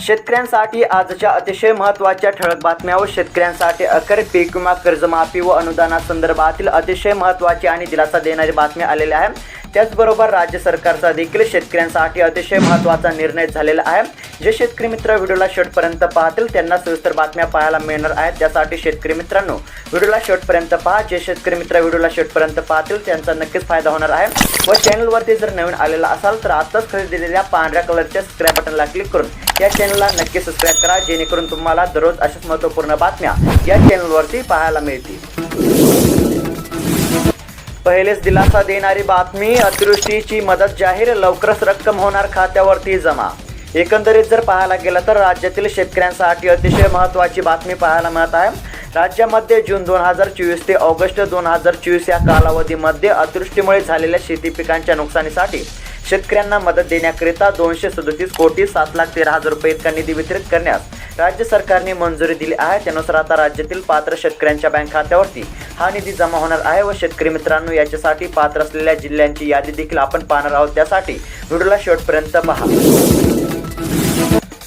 शेतकऱ्यांसाठी आजच्या अतिशय महत्त्वाच्या ठळक बातम्या व शेतकऱ्यांसाठी अखेर पीक विमा कर्जमाफी व अनुदानासंदर्भातील अतिशय महत्त्वाची आणि दिलासा देणारी बातम्या आलेल्या आहे. त्याचबरोबर राज्य सरकारचा देखील शेतकऱ्यांसाठी अतिशय महत्त्वाचा निर्णय झालेला आहे. जे शेतकरी मित्र व्हिडिओला शेवटपर्यंत पाहतील त्यांना सविस्तर बातम्या पाहायला मिळणार आहेत. त्यासाठी शेतकरी मित्रांनो व्हिडिओला शेवटपर्यंत पहा. जे शेतकरी मित्र व्हिडिओला शेवटपर्यंत पाहतील त्यांचा नक्कीच फायदा होणार आहे. व चॅनलवरती जर नवीन आलेला असाल तर आताच खरेदी दिलेल्या पांढऱ्या कलरच्या सबस्क्राईब बटनला क्लिक करून या चॅनलला नक्की सबस्क्राईब करा. जेणेकरून तुम्हाला दररोज अशाच महत्त्वपूर्ण बातम्या या चॅनलवरती पाहायला मिळतील. पहिलेच दिलासा देणारी बातमी अतिवृष्टीची मदत जाहीर लवकरच रक्कम होणार खात्यावरती जमा. एकंदरीत जर पाहायला गेलं तर राज्यातील शेतकऱ्यांसाठी अतिशय महत्त्वाची बातमी पाहायला मिळत आहे. राज्यामध्ये जून दोन हजार चोवीस ते ऑगस्ट दोन हजार चोवीस या कालावधीमध्ये अतिवृष्टीमुळे झालेल्या शेती पिकांच्या नुकसानीसाठी शेतकऱ्यांना मदत देण्याकरिता दोनशे सदोतीस कोटी सात लाख तेरा हजार रुपये इतका निधी वितरित करण्यास राज्य सरकारने मंजुरी दिली आहे. त्यानुसार आता राज्यातील पात्र शेतकऱ्यांच्या बँक खात्यावरती हा निधी जमा होणार आहे व शेतकरी मित्रांनो याच्यासाठी पात्र असलेल्या जिल्ह्यांची यादी देखील आपण पाहणार आहोत. त्यासाठी व्हिडिओला शेवटपर्यंत पहा.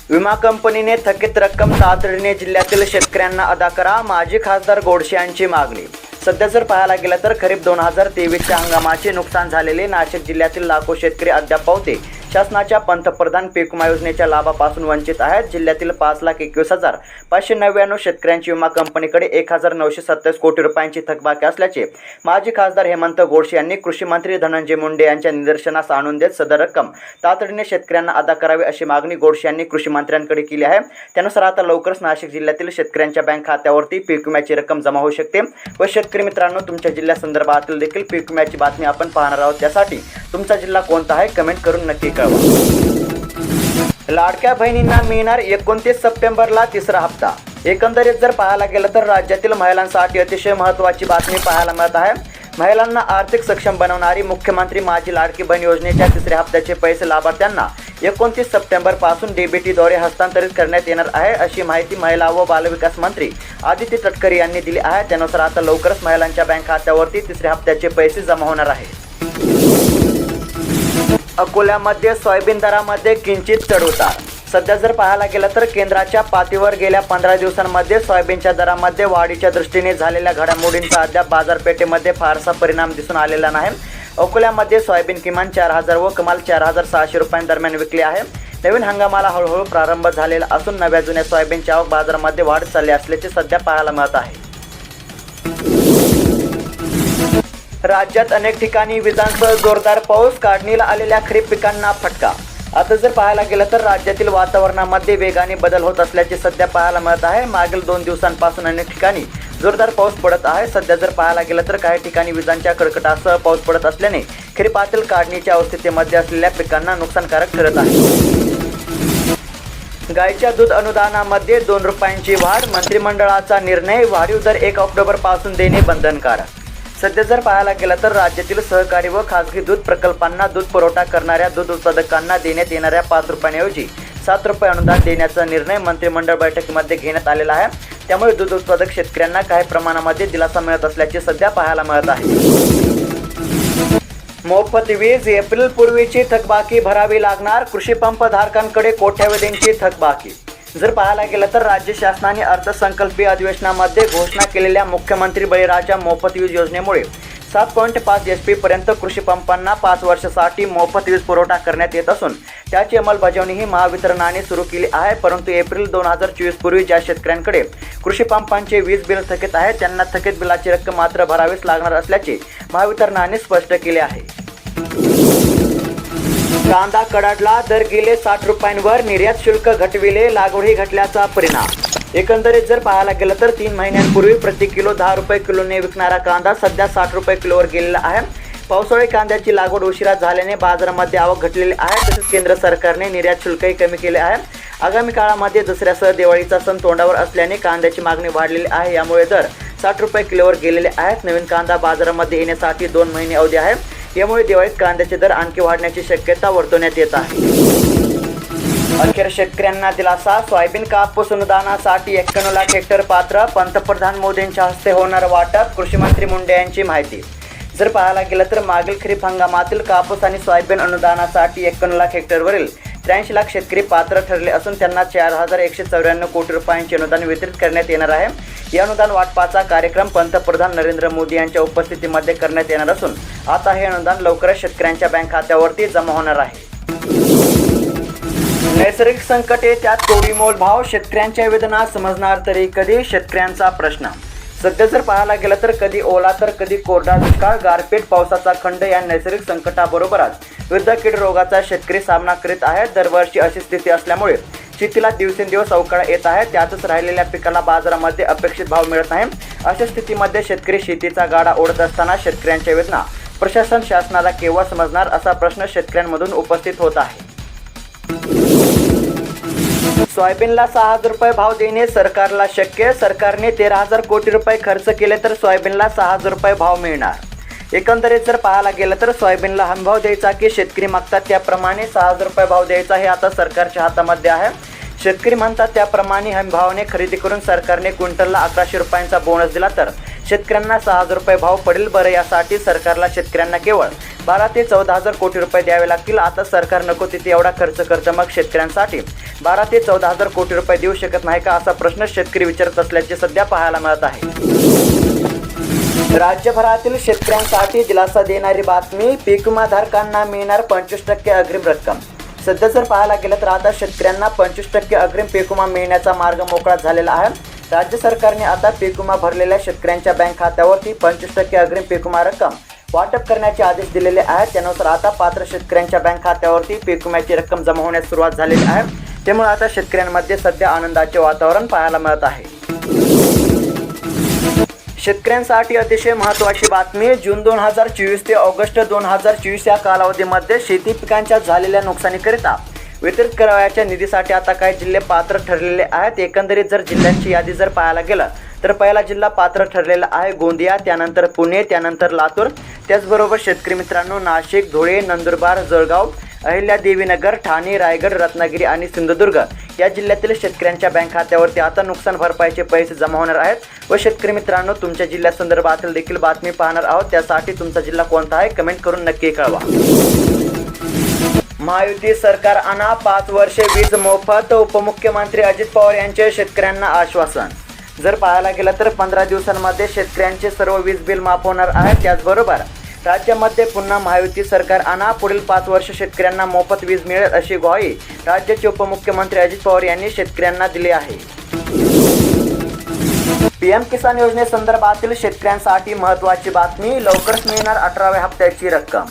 विमा कंपनीने थकीत रक्कम तातडीने जिल्ह्यातील शेतकऱ्यांना अदा करा. माजी खासदार गोडसे यांची मागणी सध्या जर पाहायला गेलं तर खरीप दोन हजार तेवीसच्या हंगामाचे नुकसान झालेले नाशिक जिल्ह्यातील लाखो शेतकरी अद्याप पावते. शासनाच्या पंतप्रधान पीक विमा योजनेच्या लाभापासून वंचित आहेत. जिल्ह्यातील पाच लाख एकवीस हजार पाचशे नव्याण्णव शेतकऱ्यांची विमा कंपनीकडे एक हजार नऊशे सत्तावीस कोटी रुपयांची थकबाकी असल्याचे माजी खासदार हेमंत गोडसे यांनी कृषी मंत्री धनंजय मुंडे यांच्या निदर्शनास आणून देत सदर रक्कम तातडीने शेतकऱ्यांना अदा करावी अशी मागणी गोडसे यांनी कृषी मंत्र्यांकडे केली आहे. त्यानुसार आता लवकरच नाशिक जिल्ह्यातील शेतकऱ्यांच्या बँक खात्यावरती पीक विम्याची रक्कम जमा होऊ शकते. व शेतकरी मित्रांनो तुमच्या जिल्ह्यासंदर्भातील देखील पीक विम्याची बातमी आपण पाहणार आहोत. त्यासाठी तुमचा जिल्हा कोणता आहे कमेंट करून नक्की कळवा लाडक्या बहिणींना मिळणार एकोणतीस सप्टेंबरला तिसरा हप्ता. एकंदरीत जर पाहायला गेलं तर राज्यातील महिलांसाठी अतिशय महत्त्वाची बातमी पाहायला मिळत आहे. महिलांना आर्थिक सक्षम बनवणारी मुख्यमंत्री माझी लाडकी बहीण योजनेच्या तिसऱ्या हप्त्याचे पैसे लाभार्थ्यांना एकोणतीस सप्टेंबरपासून डीबीटीद्वारे हस्तांतरित करण्यात येणार आहे अशी माहिती महिला व बालविकास मंत्री आदित्य तटकरे यांनी दिली आहे. त्यानुसार आता लवकरच महिलांच्या बँक खात्यावरती तिसऱ्या हप्त्याचे पैसे जमा होणार आहेत अकोल्यामध्ये सोयाबीन दरामध्ये किंचित चढउतार सध्या जर पाहायला गेलं तर केंद्राच्या पातीवर गेल्या पंधरा दिवसांमध्ये सोयाबीनच्या दरामध्ये वाढीच्या दृष्टीने झालेल्या घडामोडींचा अद्याप बाजारपेठेमध्ये फारसा परिणाम दिसून आलेला नाही. अकोल्यामध्ये सोयाबीन किमान चार हजार व कमाल चार हजार सहाशे रुपयांदरम्यान विकली आहे. नवीन हंगामाला हळूहळू प्रारंभ झालेला असून नव्या जुन्या सोयाबीनची आवक बाजारामध्ये वाढ चालली असल्याचे सध्या पाहायला मिळत आहे. राज्यात अनेक ठिकाणी विजांसह जोरदार पाऊस काढणीला आलेल्या खरीप पिकांना फटका. आता जर पाहायला गेलं तर राज्यातील वातावरणामध्ये वेगाने बदल होत असल्याचे सध्या पाहायला मिळत आहे. मागील दोन दिवसांपासून अनेक ठिकाणी जोरदार पाऊस पडत आहे. सध्या जर पाहायला गेलं तर काही ठिकाणी विजांच्या कडकटासह पाऊस पडत असल्याने खरीपातील काढणीच्या अवस्थेमध्ये असलेल्या पिकांना नुकसानकारक ठरत आहे. गायच्या दूध अनुदानामध्ये दोन रुपयांची वाढ. मंत्रिमंडळाचा निर्णय. वाढीव दर एक ऑक्टोबरपासून देणे बंधनकारक. सध्या जर पाहायला गेलं तर राज्यातील सहकारी व खासगी दूध प्रकल्पांना दूध पुरवठा करणाऱ्या दूध उत्पादकांना देण्यात येणाऱ्या पाच रुपयांऐवजी सात रुपये अनुदान देण्याचा निर्णय मंत्रिमंडळ बैठकीमध्ये घेण्यात आलेला आहे. त्यामुळे दूध उत्पादक शेतकऱ्यांना काही प्रमाणामध्ये दिलासा मिळत असल्याचे सध्या पाहायला मिळत आहे. मोफत वीज एप्रिल पूर्वीची थकबाकी भरावी लागणार. कृषी पंप धारकांकडे कोट्यावधींची थकबाकी जर पाहायला गेलं तर राज्य शासनाने अर्थसंकल्पीय अधिवेशनामध्ये घोषणा केलेल्या मुख्यमंत्री बळीराजा मोफत वीज योजनेमुळे सात पॉईंट पाच एच पी पर्यंत कृषी पंपांना पाच वर्षासाठी मोफत वीज पुरवठा करण्यात येत असून त्याची अंमलबजावणीही महावितरणाने सुरू केली आहे. परंतु एप्रिल दोन हजार चोवीस पूर्वी ज्या शेतकऱ्यांकडे कृषी पंपांचे वीज बिल थकीत आहे त्यांना थकीत बिलाची रक्कम मात्र भरावीच लागणार असल्याचे महावितरणाने स्पष्ट केले आहे. कांदा कडाडला दर गेले साठ रुपयांवर निर्यात शुल्क घटविले लागवडी घटल्याचा परिणाम. एकंदरीत जर पाहायला गेलं तर तीन महिन्यांपूर्वी प्रति किलो दहा रुपये किलोने विकणारा कांदा सध्या साठ रुपये किलोवर गेलेला आहे. पावसाळी कांद्याची लागवड उशिरा झाल्याने बाजारामध्ये आवक घटलेली आहे तसेच केंद्र सरकारने निर्यात शुल्कही कमी केले आहे. आगामी काळामध्ये दसऱ्यासह दिवाळीचा सण तोंडावर असल्याने कांद्याची मागणी वाढलेली आहे यामुळे दर साठ रुपये किलोवर गेलेले आहेत. नवीन कांदा बाजारामध्ये येण्यासाठी दोन महिने अवधी आहे. यामुळे दिवाळीत कांद्याचे दर आणखी वाढण्याची शक्यता वर्तवण्यात येत आहे. अखेर शेतकऱ्यांना दिलासा सोयाबीन कापूस अनुदानासाठी एक्क्याण्णव लाख हेक्टर पात्र पंतप्रधान मोदींच्या हस्ते होणार वाटप कृषी मंत्री मुंडे यांची माहिती. जर पाहायला गेलं तर मागील खरीप हंगामातील कापूस आणि सोयाबीन अनुदानासाठी एक्क्याण्णव लाख हेक्टरवरील त्र्याऐंशी लाख शेतकरी पात्र ठरले असून त्यांना चार हजार एकशे चौऱ्याण्णव कोटी रुपयांचे अनुदान वितरित करण्यात येणार आहे. या अनुदान वाटपाचा कार्यक्रम पंतप्रधान नरेंद्र मोदी यांच्या उपस्थितीमध्ये करण्यात येणार असून आता हे अनुदान लवकरच शेतकऱ्यांच्या बँक खात्यावरती जमा होणार आहे. नैसर्गिक संकटे त्यात तोडीमोल भाव शेतकऱ्यांच्या वेदना समजणार तरी कधी शेतकऱ्यांचा प्रश्न. सध्या जर पाहायला गेलं तर कधी ओला तर कधी कोरडा दुष्काळ गारपीट पावसाचा खंड या नैसर्गिक संकटाबरोबरच विविध कीड रोगाचा शेतकरी सामना करीत आहे. दरवर्षी अशी स्थिती असल्यामुळे शेतीला दिवसेंदिवस अवकाळ येत आहे. त्यातच राहिलेल्या पिकाला बाजारामध्ये अपेक्षित भाव मिळत नाही. अशा स्थितीमध्ये शेतकरी शेतीचा गाडा ओढत असताना शेतकऱ्यांच्या वेदना प्रशासन शासनाला केव्हा समजणार असा प्रश्न शेतकऱ्यांमधून उपस्थित होत आहे. सोयाबीनला सहा हजार रुपये भाव देणे सरकारला शक्य. सरकारने तेरा हजार कोटी रुपये खर्च केले तर सोयाबीनला सहा हजार रुपये भाव मिळणार. एकंदरीत जर पाहायला गेलं तर सोयाबीनला हमीभाव द्यायचा की शेतकरी मागतात त्याप्रमाणे सहा हजार रुपये भाव द्यायचा हे आता सरकारच्या हातामध्ये आहे. शेतकरी म्हणतात त्याप्रमाणे हमीभावाने खरेदी करून सरकारने क्विंटलला अकराशे रुपयांचा बोनस दिला तर शेतकऱ्यांना सहा हजार रुपये भाव पडेल बरं यासाठी सरकारला शेतकऱ्यांना केवळ बारा ते चौदा हजार कोटी रुपये द्यावे लागतील. आता सरकार नको तिथे एवढा खर्च करतं मग शेतकऱ्यांसाठी बारा ते चौदा हजार कोटी रुपये देऊ शकत नाही का असा प्रश्न शेतकरी विचारत असल्याचे सध्या पाहायला मिळत आहे. राज्यभरातील शेतकऱ्यांसाठी दिलासा देणारी बातमी पीक विमाधारकांना मिळणार पंचवीस टक्के अग्रिम रक्कम. सध्या जर पाहायला गेलं तर आता शेतकऱ्यांना पंचवीस टक्के अग्रिम पेकुमा मिळण्याचा मार्ग मोकळा झालेला आहे. राज्य सरकारने आता पेकुमा भरलेल्या शेतकऱ्यांच्या बँक खात्यावरती पंचवीस टक्के अग्रिम पेकुमा रक्कम वाटप करण्याचे आदेश दिलेले आहेत. त्यानुसार आता पात्र शेतकऱ्यांच्या बँक खात्यावरती पेकुम्याची रक्कम जमा होण्यास सुरुवात झालेली आहे. त्यामुळे आता शेतकऱ्यांमध्ये सध्या आनंदाचे वातावरण पाहायला मिळत आहे. शेतकऱ्यांसाठी अतिशय महत्त्वाची बातमी जून दोन हजार चोवीस ते ऑगस्ट दोन हजार चोवीस या कालावधीमध्ये शेती पिकांच्या झालेल्या नुकसानीकरिता वितरित करावयाच्या निधीसाठी आता काही जिल्हे पात्र ठरलेले आहेत. एकंदरीत जर जिल्ह्यांची यादी जर पाहायला गेलं तर पहिला जिल्हा पात्र ठरलेला आहे गोंदिया त्यानंतर पुणे त्यानंतर लातूर. त्याचबरोबर शेतकरी मित्रांनो नाशिक धुळे नंदुरबार जळगाव अहिल्यादेवीनगर ठाणे रायगड रत्नागिरी आणि सिंधुदुर्ग या जिल्ह्यातील शेतकऱ्यांच्या बँक खात्यावरती आता नुकसान भरपाईचे पैसे जमा होणार आहेत. व शेतकरी मित्रांनो तुमच्या जिल्ह्यासंदर्भातील देखील बातमी पाहणार आहोत. त्यासाठी तुमचा जिल्हा कोणता आहे कमेंट करून नक्की कळवा. महायुती सरकार आणा पाच वर्षे वीज मोफत उपमुख्यमंत्री अजित पवार यांचे शेतकऱ्यांना आश्वासन. जर पाहायला गेलं तर पंधरा दिवसांमध्ये शेतकऱ्यांचे सर्व वीज बिल माफ होणार आहे. त्याचबरोबर राज्यामध्ये पुन्हा महायुती सरकार आणा. पुढील पाच वर्ष शेतकऱ्यांना मोफत वीज मिळेल अशी ग्वाही राज्याचे उपमुख्यमंत्री अजित पवार यांनी शेतकऱ्यांना दिली आहे. पीएम किसान योजनेसंदर्भातील शेतकऱ्यांसाठी महत्त्वाची बातमी लवकरच मिळणार अठराव्या हप्त्याची रक्कम.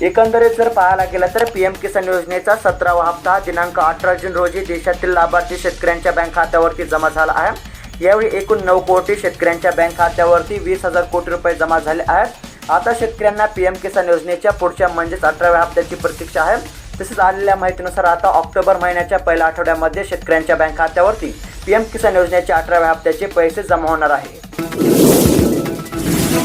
एकंदरीत जर पाहायला गेलं तर पीएम किसान योजनेचा सतरावा हप्ता दिनांक अठरा जून रोजी देशातील लाभार्थी शेतकऱ्यांच्या बँक खात्यावरती जमा झाला आहे. यावेळी एकूण नऊ कोटी शेतकऱ्यांच्या बँक खात्यावरती वीस हजार कोटी रुपये जमा झाले आहेत. आता शेतकऱ्यांना पीएम किसान योजनेच्या पुढच्या म्हणजेच अठराव्या हप्त्याची प्रतीक्षा आहे. तसेच आलेल्या माहितीनुसार आता ऑक्टोबर महिन्याच्या पहिल्या आठवड्यामध्ये शेतकऱ्यांच्या बँक खात्यावरती पी एम किसान योजनेच्या अठराव्या हप्त्याचे पैसे जमा होणार आहे.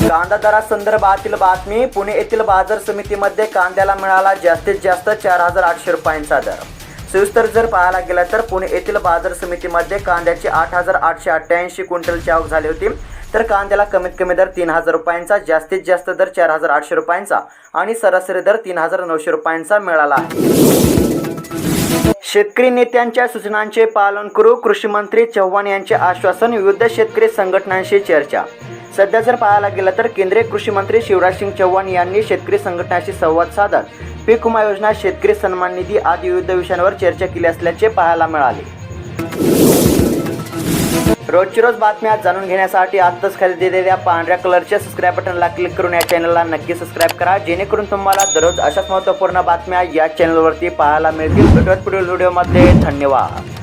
कांदा दरासंदर्भातील बातमी पुणे येथील बाजार समितीमध्ये कांद्याला मिळाला जास्तीत जास्त चार हजार आठशे रुपयांचा दर. सविस्तर जर पाहायला गेलं तर पुणे येथील बाजार समितीमध्ये कांद्याची आठ हजार आठशे अठ्ठ्याऐंशी क्विंटलची आवक झाली होती. तर कांद्याला कमीत कमी दर तीन हजार रुपयांचा जास्तीत जास्त दर चार हजार आठशे रुपयांचा आणि सरासरी दर तीन हजार नऊशे रुपयांचा मिळाला आहे. शेतकरी नेत्यांच्या सूचनांचे पालन करू कृषी मंत्री चव्हाण यांचे आश्वासन विविध शेतकरी संघटनांशी चर्चा. सध्या जर पाहायला गेलं तर केंद्रीय कृषी मंत्री शिवराज सिंग चव्हाण यांनी शेतकरी संघटनाशी संवाद साधत पीक विमा योजना शेतकरी सन्मान निधी आदी विविध विषयांवर चर्चा केली असल्याचे पाहायला मिळाले. रोजची रोज बातम्या जाणून घेण्यासाठी आत्ताच खाली दिलेल्या पांढऱ्या कलरच्या सबस्क्राईब बटनला क्लिक करून या चॅनलला नक्की सबस्क्राईब करा. जेणेकरून तुम्हाला दररोज अशाच महत्त्वपूर्ण बातम्या या चॅनलवरती पाहायला मिळतील. भेटत पुढील व्हिडिओमध्ये धन्यवाद.